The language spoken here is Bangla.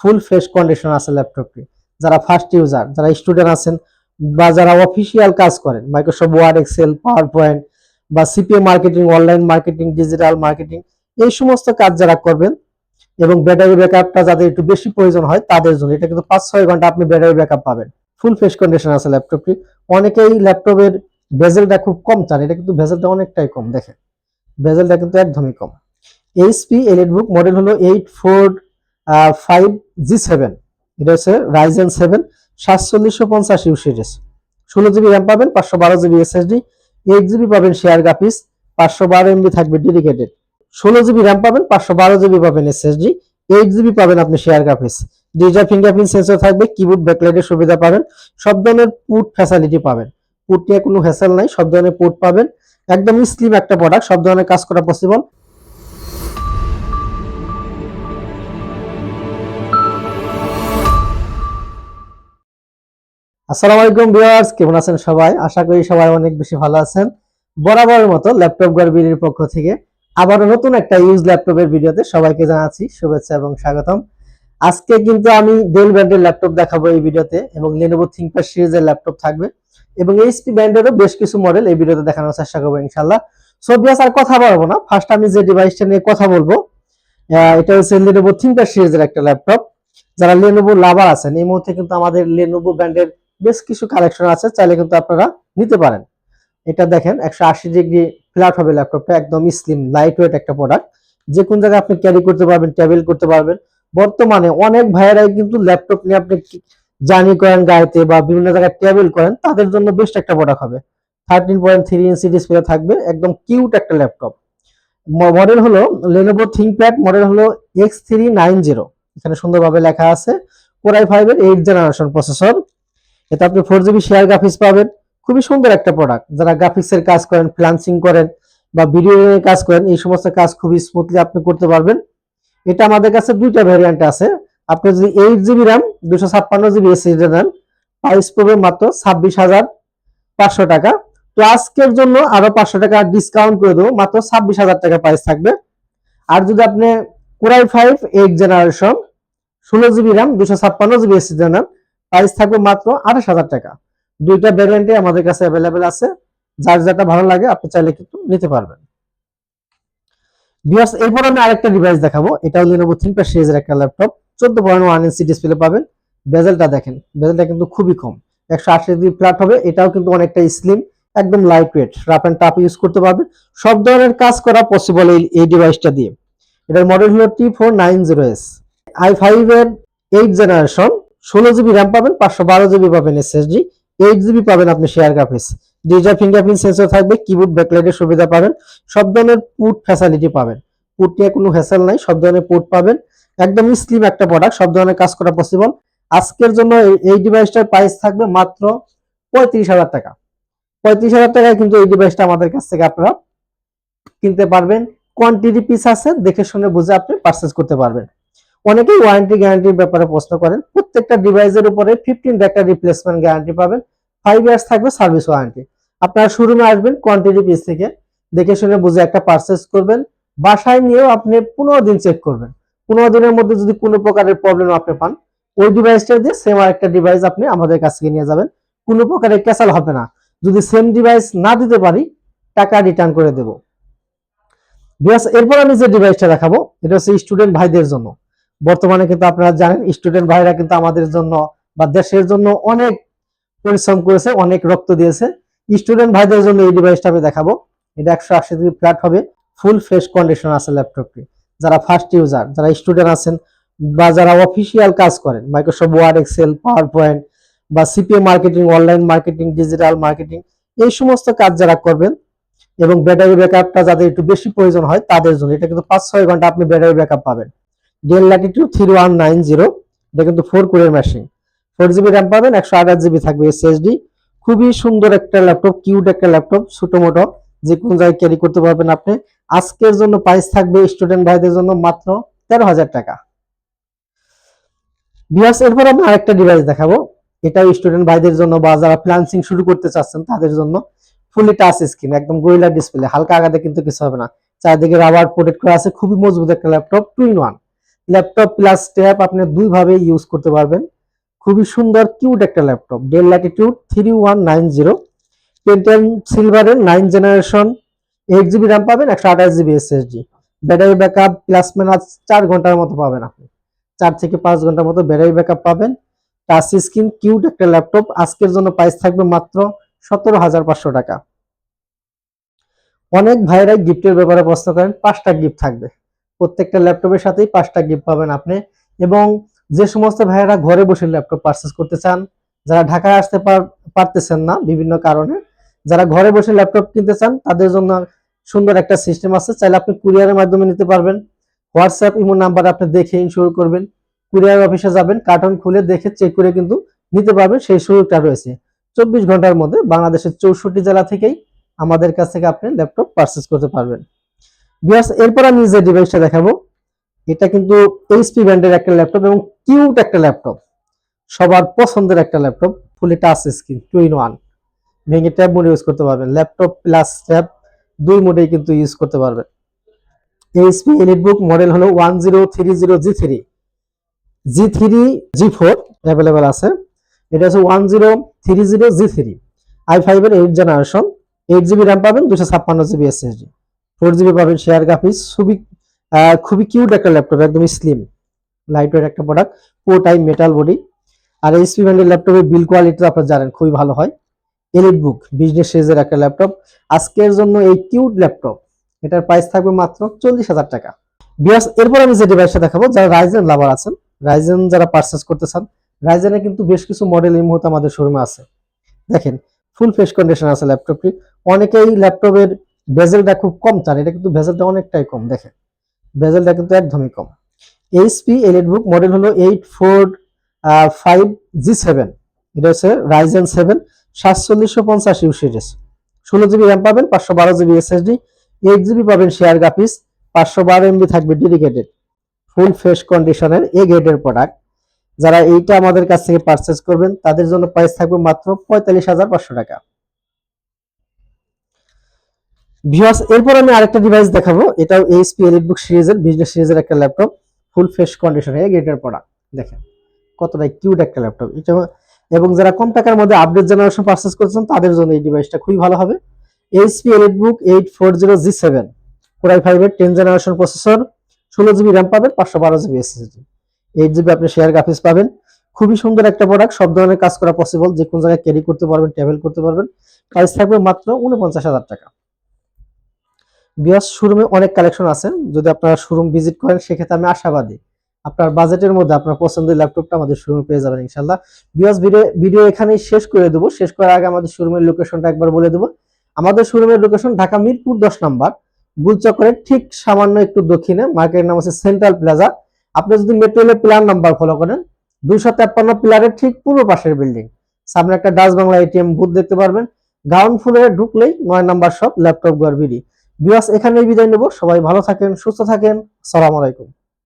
ফুল ফ্রেশ কন্ডিশন আছে ল্যাপটপটি যারা ফার্স্ট ইউজার যারা স্টুডেন্ট আছেন বা যারা অফিসিয়াল কাজ করেন Microsoft Word Excel PowerPoint বা CPA marketing online marketing digital marketing এই সমস্ত কাজ যারা করবেন এবং ব্যাটারি ব্যাকআপটা যাদের একটু বেশি প্রয়োজন হয় তাদের জন্য, এটা কিন্তু পাঁচ ছয় ঘণ্টা আপনি ব্যাটারি ব্যাকআপ পাবেন। ফুল ফ্রেশ কন্ডিশন আছে ল্যাপটপটি অনেকেই ল্যাপটপের ভেজেলটা খুব কম চান, এটা কিন্তু ভেজেলটা অনেকটাই কম, দেখেন। ভেজেলটা কিন্তু একদমই কম। এইচপি এলিট বুক মডেল হলো eight four five G seven এটা হচ্ছে রাইজেন সেভেন সাতচল্লিশশো পঞ্চাশ ইউ সিরিজ ষোলো জিবি র্যাম পাবেন, পাঁচশো বারো জিবি এসএসডি এইট জিবি পাবেন শেয়ার গ্রাফিক্স পাঁচশো বারো এমবি থাকবে ডেডিকেটেড ষোলো জিবি র্যাম পাবেন, পাঁচশো বারো জিবি পাবেন এসএসডি এইট জিবি পাবেন আপনি share graphics digital fingerprint sensor থাকবে কিবোর্ড ব্যাকলাইটের সুবিধা পাবেন, সব ধরনের পুট ফ্যাসিলিটি পাবেন। পুট নিয়ে কোনো হ্যাসেল নাই, সব ধরনের পুট পাবেন। একদমই স্লিম একটা প্রোডাক্ট সব ধরনের কাজ করা পসিবল আসসালামু আলাইকুম ভিউয়ার্স, কেমন আছেন সবাই? আশা করি সবাই অনেক বেশি ভালো আছেন। বরাবরের মতো ল্যাপটপ গার্বির পক্ষ থেকে আবারও নতুন একটা ইউজ ল্যাপটপের ভিডিওতে সবাইকে জানাচ্ছি শুভেচ্ছা এবং স্বাগতম। আজকে কিন্তু আমি ডেল ব্র্যান্ডের ল্যাপটপ দেখাবো এই ভিডিওতে এবং Lenovo ThinkPad সিরিজের ল্যাপটপ থাকবে এবং এইচপি ব্র্যান্ডেরও বেশ কিছু মডেল এই ভিডিওতে দেখানোর চেষ্টা করব ইনশাল্লাহ সো ভিউয়ার্স, আর কথা বলব না। ফার্স্ট আমি যে ডিভাইসটা নিয়ে কথা বলব এটা হচ্ছে Lenovo ThinkPad সিরিজের একটা ল্যাপটপ। যারা Lenovo লাভার আছেন, এই মুহূর্তে কিন্তু আমাদের Lenovo ব্র্যান্ডের বেশ কিছু কালেকশন আছে, চাইলে কিন্তু আপনারা নিতে পারেন। এটা দেখেন, একশো আশি ডিগ্রি ফ্ল্যাট হবে ল্যাপটপটা একদম স্লিম লাইট ওয়েট একটা প্রোডাক্ট যে কোন জায়গায় আপনি ক্যারি করতে পারবেন ট্রাভেল করতে পারবেন। বর্তমানে অনেক ভাইয়েরাই কিন্তু ল্যাপটপ নিয়ে আপনি জার্নি করেন গাড়িতে বা বিভিন্ন জায়গায় টেবিল করেন, তাদের জন্য বেস্ট একটা প্রোডাক্ট হবে। Thirteen point three inch display থাকবে, একদম কিউট একটা ল্যাপটপ মডেল হলো Lenovo ThinkPad মডেল হলো এক্স থ্রি নাইন জিরো এখানে সুন্দরভাবে লেখা আছে কোরাই ফাইভের এইট জেনারেশন প্রসেসর এতে আপনি ফোর জিবি শেয়ার গ্রাফিক্স পাবেন। খুবই সুন্দর একটা প্রোডাক্ট যারা গ্রাফিক্স এর কাজ করেন ফ্লান্সিং করেন বা ভিডিও কাজ করেন, এই সমস্ত কাজ খুবই স্মুথলি আপনি করতে পারবেন। এটা আমাদের কাছে দুইটা ভ্যারিয়েন্ট আছে। আপনি যদি এইট জিবি র্যাম দুশো ছাপ্পান্ন জিবি এসএসডি নেন প্রাইস পড়বে মাত্র ছাব্বিশ হাজার পাঁচশো টাকা। তো আজকের জন্য আরও পাঁচশো টাকা ডিসকাউন্ট করে দেবো। মাত্র ছাব্বিশ হাজার টাকা প্রাইস থাকবে। আর যদি আপনি core i five eight generation ষোলো জিবি র্যাম দুশো ছাপ্পান্ন জিবি এসএসডি নেন প্রাইস থাকবে মাত্র আঠাশ হাজার টাকা। দুইটা ভ্যারিয়েন্টে আমাদের কাছে অ্যাভেলেবেল আছে। যার যেটা ভালো লাগে আপনি চাইলে কিন্তু নিতে পারবেন। ভিউয়ার্স এরপর আমি আরেকটা ডিভাইস দেখাবো। Lenovo ThinkPad সিরিজের একটা ল্যাপটপ চোদ্দ পয়েন্ট ওয়ান ইঞ্চি ডিসপ্লে পাবেন। বেজেলটা দেখেন বেজেলটা কিন্তু খুবই কম। একশো আশি ডিগ্রি ফ্ল্যাট হবে। এটাও কিন্তু অনেকটা স্লিম একদম light weight rough and tough use করতে পারবেন। সব ধরনের কাজ করা পসিবল এই এই ডিভাইসটা দিয়ে। এটার মডেল হলো T four nine zero S I five এর এইট জেনারেশন ষোলো জিবি র্যাম পাবেন, পাঁচশো বারো জিবি পাবেন এসএসডি এইট জিবি পাবেন আপনি share graphics digital fingerprint sensor থাকবে কিবোর্ড ব্যাকলাইটের সুবিধা পাবেন, সব ধরনের পুট ফ্যাসিলিটি পাবেন। পুট নিয়ে কোনো হ্যাসেল নাই, সব ধরনের পুট পাবেন। একদমই স্লিম একটা প্রোডাক্ট সব ধরনের কাজ করা পসিবল আজকের জন্য এই- ডিভাইসটার প্রাইস থাকবে মাত্র পঁয়ত্রিশ হাজার টাকা। পঁয়ত্রিশ হাজার টাকায় কিন্তু এই ডিভাইসটা আমাদের কাছ থেকে আপনারা কিনতে পারবেন। কোয়ান্টিটি পিস আছে, দেখে শুনে বুঝে আপনি পারচেজ করতে পারবেন। অনেকেই ওয়ারেন্টি গ্যারান্টির ব্যাপারে প্রশ্ন করেন। প্রত্যেকটা ডিভাইসের উপরে ফিফটিন একটা রিপ্লেসমেন্ট গ্যারান্টি পাবেন। ফাইভ ইয়ার্স থাকবে সার্ভিস ওয়ারেন্টি আপনারা শোরুমে আসবেন কোয়ান্টিটি পিস থেকে। দেখে শুনে বুঝে একটা পারচেজ করবেন। বাসায় নিয়েও আপনি পনেরো দিন চেক করবেন। পনেরো দিনের মধ্যে যদি কোনো প্রকারের প্রবলেম আপনি পান, ওই ডিভাইসটা দিয়ে সেম আরেকটা ডিভাইস আপনি আমাদের কাছ থেকে নিয়ে যাবেন। কোনো প্রকারের ক্যাসাল হবে না। যদি সেম ডিভাইস না দিতে পারি, টাকা রিটার্ন করে দেব। বিকজ এরপর আমি যে ডিভাইসটা দেখাবো, এটা হচ্ছে স্টুডেন্ট ভাইদের জন্য। বর্তমানে কিন্তু আপনারা জানেন স্টুডেন্ট ভাইরা কিন্তু আমাদের জন্য বা দেশের জন্য অনেক পরিশ্রম করেছে, অনেক রক্ত দিয়েছে। স্টুডেন্ট ভাইদের জন্য এই ডিভাইসটা আমি দেখাবো। এটা একশো আশি ডিগ্রি ফ্ল্যাট হবে ফুল ফ্রেশ কন্ডিশন আছে ল্যাপটপটি যারা ফার্স্ট ইউজার যারা স্টুডেন্ট আছেন বা যারা অফিসিয়াল কাজ করেন Microsoft Word Excel PowerPoint বা CPA marketing online marketing digital marketing এই সমস্ত কাজ যারা করবেন এবং ব্যাটারি ব্যাকআপটা যাদের একটু বেশি প্রয়োজন হয়, তাদের জন্য। এটা কিন্তু পাঁচ ছয় ঘণ্টা আপনি ব্যাটারি ব্যাকআপ পাবেন। Dell Latitude three one nine zero এটা কিন্তু ফোর কোরের মেশিন ফোর জিবি র্যাম পাবেন, একশো আঠাশ জিবি থাকবে এসএসডি খুবই সুন্দর একটা ল্যাপটপ কিউট একটা ল্যাপটপ ছোটো মোটো, যে কোনো জায়গায় ক্যারি করতে পারবেন আপনি। আজকের জন্য প্রাইস থাকবে স্টুডেন্ট ভাইদের জন্য মাত্র তেরো হাজার টাকা। বিয়াস এরপর আমি আরেকটা ডিভাইস দেখাবো। এটাও স্টুডেন্ট ভাইদের জন্য বা যারা ফ্লান্সিং শুরু করতে চাচ্ছেন তাদের জন্য। ফুলি টাচ স্ক্রিন একদম গোরিলা ডিসপ্লে হালকা আঘাতে কিন্তু কিছু হবে না। চারদিকে রাবার প্রোটেক্ট করা আছে, খুবই মজবুত একটা laptop two in one laptop plus tab আপনি দুইভাবে ইউজ করতে পারবেন। খুবই সুন্দর কিউট একটা laptop Dell Latitude three one nine zero Pentium সিলভারের nine generation eight GB RAM পাবেন, একশো আঠাশ GB SSD battery backup plus minus চার ঘণ্টার মতো পাবেন আপনি। চার থেকে পাঁচ ঘণ্টার মতো ব্যাটারি ব্যাকআপ পাবেন। টাচ স্ক্রিন কিউট একটা ল্যাপটপ আজকের জন্য প্রাইস থাকবে মাত্র সতেরো হাজার পাঁচশো টাকা। অনেক ভাইরাই গিফটের ব্যাপারে প্রশ্ন করেন, পাঁচটা গিফট থাকবে। প্রত্যেকটা ল্যাপটপের সাথেই পাঁচটা গিফট পাবেন আপনি। এবং যে সমস্ত ভাইয়েরা ঘরে বসে ল্যাপটপ পারচেস করতে চান, যারা ঢাকায় আসতে পার- পারতেছেন না বিভিন্ন কারণে, যারা ঘরে বসে ল্যাপটপ কিনতে চান, তাদের জন্য সুন্দর একটা সিস্টেম আছে। চাইলে আপনি কুরিয়ারের মাধ্যমে নিতে পারবেন। হোয়াটসঅ্যাপ ইমো নাম্বার আপনি দেখে ইনশিওর করবেন। কুরিয়ার অফিসে যাবেন কার্টন খুলে দেখে চেক করে কিন্তু নিতে পারবেন, সেই সুযোগটা রয়েছে। চব্বিশ ঘণ্টার মধ্যে বাংলাদেশের চৌষট্টি জেলা থেকেই আমাদের কাছ থেকে আপনি ল্যাপটপ পারচেস করতে পারবেন। বিয়ার্স এরপর আমি যে ডিভাইসটা দেখাবো, এটা কিন্তু এইচপি ব্র্যান্ডের একটা ল্যাপটপ এবং কিউট একটা ল্যাপটপ সবার পছন্দের একটা laptop fully touch screen two in one ভেঙে ট্যাব মোড ইউজ করতে পারবেন। ল্যাপটপ প্লাস ট্যাব দুই মোডেই কিন্তু ইউজ করতে পারবেন। এইচপি এলিটবুক মডেল হলো one zero three zero G three G three G four available আছে। এটা হচ্ছে one zero three zero G three I ফাইভের eight generation eight GB RAM পাবেন দুশো ছাপ্পান্ন জিবি এসএসডি ফোর জিবি পাবেন শেয়ার গ্রাফিক্স। খুবই খুবই কিউট একটা ল্যাপটপ একদম স্লিম লাইট ওয়েট একটা প্রোডাক্ট পো টাইম মেটাল বডি আর এইচপি ব্র্যান্ডের ল্যাপটপের বিল কোয়ালিটি আপনারা জানেন, খুবই ভালো হয়। এলিট বুক বিজনেস সিরিজের একটা ল্যাপটপ আজকের জন্য এই কিউট ল্যাপটপ এটার প্রাইস থাকবে মাত্র চল্লিশ হাজার টাকা। বিয়াস এরপর আমি যে ডিভাইসটা দেখাবো, যারা রাইজেন লাভার আছেন রাইজেন যারা পারচেস করতে চান রাইজেনের কিন্তু বেশ কিছু মডেল এই মুহূর্তে আমাদের শোরুমে আছে। দেখেন ফুল ফ্রেশ কন্ডিশন আছে ল্যাপটপটি অনেকেই ল্যাপটপের বেজেলটা খুব কম চান, এটা কিন্তু বেজেলটা অনেকটাই কম, দেখেন। বেজেলটা কিন্তু একদমই কম। এইচপি এলিট বুক মডেল হলো eight four five G seven. এটা হচ্ছে রাইজেন সেভেন সাতচল্লিশশো পঞ্চাশ ইউ সিরিজ ষোলো জিবি র্যাম পাবেন, পাঁচশো বারো জিবি এসএসডি এইট জিবি পাবেন শেয়ার গ্রাফিক্স পাঁচশো বারো এমবি থাকবে ডেডিকেটেড ফুল ফ্রেশ কন্ডিশনের এ গ্রেডের প্রোডাক্ট যারা এইটা আমাদের কাছ থেকে পারচেস করবেন, তাদের জন্য প্রাইস থাকবে মাত্র পঁয়তাল্লিশ হাজার পাঁচশো টাকা। ভিউয়ার্স এরপর আমি আরেকটা ডিভাইস দেখাবো। এটাও এইচপি এলিটবুক সিরিজের বিজনেস সিরিজের একটা ল্যাপটপ ফুল ফ্রেশ কন্ডিশনে গ্রেডের প্রোডাক্ট দেখেন কতটা কিউট একটা ল্যাপটপ এটা এবং যারা কম টাকার মধ্যে আপডেট জেনারেশন পারচেস করছেন তাদের জন্য এই ডিভাইসটা খুবই ভালো হবে। HP EliteBook eight four zero G seven core i ফাইভের টেন জেনারেশন প্রসেসর ষোলো জিবি র্যাম পাবেন, পাঁচশো বারো জিবি এসএসডি এইট জিবি আপনি শেয়ার গ্রাফিক্স পাবেন। খুবই সুন্দর একটা প্রোডাক্ট সব ধরনের কাজ করা পসিবল যে কোনো জায়গায় ক্যারি করতে পারবেন ট্রাভেল করতে পারবেন। প্রাইস থাকবে মাত্র উনপঞ্চাশ হাজার টাকা। বিয়াস শোরুমে অনেক কালেকশন আছে। যদি আপনারা শোরুম ভিজিট করেন, সেক্ষেত্রে আমি আশাবাদী। আপনার বাজেটের মধ্যে আপনার পছন্দের ল্যাপটপটা আমাদের শোরুমে পেয়ে যাবেন ইনশাল্লাহ বিয়াস ভিডিও ভিডিও এখানেই শেষ করে দেবো। শেষ করার আগে আমাদের শোরুমের লোকেশনটা একবার বলে দেবো। আমাদের শোরুমের লোকেশন ঢাকা মিরপুর দশ নাম্বার। গুলচক্করের ঠিক সামান্য একটু দক্ষিণে। মার্কেটের নাম আছে সেন্ট্রাল প্লাজা। আপনি যদি মেট্রো প্ল্যান নাম্বার ফলো করেন, দুইশো তেপ্পান্ন পিলারের ঠিক পূর্ব পাশের বিল্ডিং সামনে একটা ডাচ বাংলা এটিএম বুথ দেখতে পারবেন। গ্রাউন্ড ফ্লোরে ঢুকলেই নয় নাম্বার শপ ল্যাপটপ গড়বিডি বিয়াস এখানেই বিদায় নেব। সবাই ভালো থাকেন সুস্থ থাকেন। সালাম আলাইকুম।